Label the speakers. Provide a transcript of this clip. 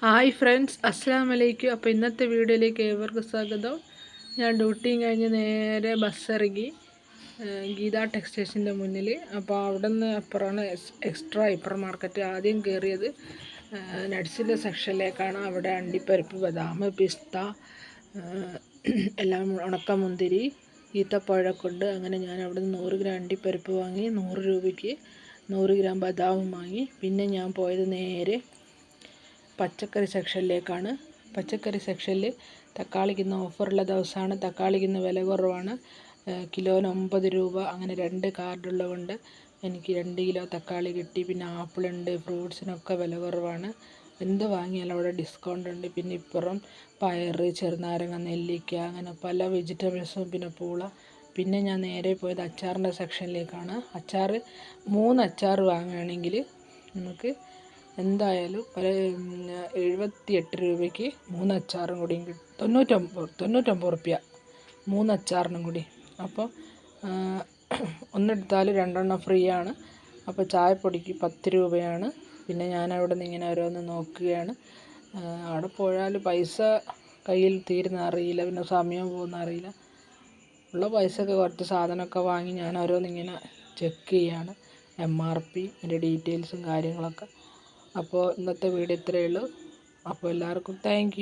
Speaker 1: Hi friends അസ്സാം വലൈക്കും അപ്പോൾ ഇന്നത്തെ വീഡിയോയിലേക്ക് ഏവർക്കും സ്വാഗതം. ഞാൻ ഡ്യൂട്ടിയും കഴിഞ്ഞ് നേരെ ബസ് ഇറങ്ങി ഗീത ടെക്സ്റ്റേഷന്റെ മുന്നിൽ അപ്പോൾ അവിടെ നിന്ന് അപ്പുറമാണ് എക്സ്ട്രാ ഹൈപ്പർ മാർക്കറ്റ്. ആദ്യം കയറിയത് നട്സിന്റെ സെക്ഷനിലേക്കാണ്. അവിടെ അണ്ടിപ്പരിപ്പ് ബദാം പിസ്ത എല്ലാം ഉണക്കമുന്തിരി ഈത്തപ്പഴമൊക്കെ കൊണ്ട് അങ്ങനെ ഞാൻ അവിടെ നിന്ന് നൂറ് ഗ്രാം അണ്ടിപ്പരിപ്പ് വാങ്ങി നൂറ് രൂപയ്ക്ക് നൂറ് ഗ്രാം ബദാമും വാങ്ങി. പിന്നെ ഞാൻ പോയത് നേരെ പച്ചക്കറി സെക്ഷനിലേക്കാണ്. പച്ചക്കറി സെക്ഷനിൽ തക്കാളിക്ക് ഇന്ന് ഓഫറുള്ള ദിവസമാണ്. തക്കാളിക്ക് ഇന്ന് വില കുറവാണ്. കിലോന് ഒമ്പത് രൂപ. അങ്ങനെ രണ്ട് കാർഡുള്ളതുകൊണ്ട് എനിക്ക് രണ്ട് കിലോ തക്കാളി കിട്ടി. പിന്നെ ആപ്പിളുണ്ട് ഫ്രൂട്ട്സിനൊക്കെ വില കുറവാണ്. എന്ത് വാങ്ങിയാലും അവിടെ ഡിസ്കൗണ്ട് ഉണ്ട്. പിന്നെ ഇപ്പുറം പയർ ചെറുനാരങ്ങ നെല്ലിക്ക അങ്ങനെ പല വെജിറ്റബിൾസും പിന്നെ പൂള. പിന്നെ ഞാൻ നേരെ പോയത് അച്ചാറിന്റെ സെക്ഷനിലേക്കാണ്. അച്ചാർ മൂന്ന് അച്ചാർ വാങ്ങുകയാണെങ്കിൽ നമുക്ക് എന്തായാലും ഒരു എഴുപത്തി എട്ട് രൂപയ്ക്ക് മൂന്ന് അച്ചാറും കൂടിയും തൊണ്ണൂറ്റൊമ്പത് തൊണ്ണൂറ്റൊമ്പത് റുപ്യ മൂന്ന് അച്ചാറിനും കൂടി അപ്പോൾ ഒന്നെടുത്താൽ രണ്ടെണ്ണം ഫ്രീ ആണ് അപ്പോൾ ചായപ്പൊടിക്ക് പത്ത് രൂപയാണ്. പിന്നെ ഞാൻ അവിടെ നിന്ന് ഇങ്ങനെ ഓരോന്ന് നോക്കുകയാണ്. അവിടെ പോയാൽ പൈസ കയ്യിൽ തീരുന്ന അറിയില്ല. പിന്നെ സമയം പോകുന്ന അറിയില്ല. ഉള്ള പൈസയൊക്കെ കുറച്ച് സാധനമൊക്കെ വാങ്ങി ഞാൻ ഓരോന്നിങ്ങനെ ചെക്ക് ചെയ്യാണ്. എം ആർ പി അതിന്റെ ഡീറ്റെയിൽസും കാര്യങ്ങളൊക്കെ. അപ്പോൾ ഇന്നത്തെ വീഡിയോ ഇത്രയേ ഉള്ളൂ. അപ്പോൾ എല്ലാവർക്കും താങ്ക്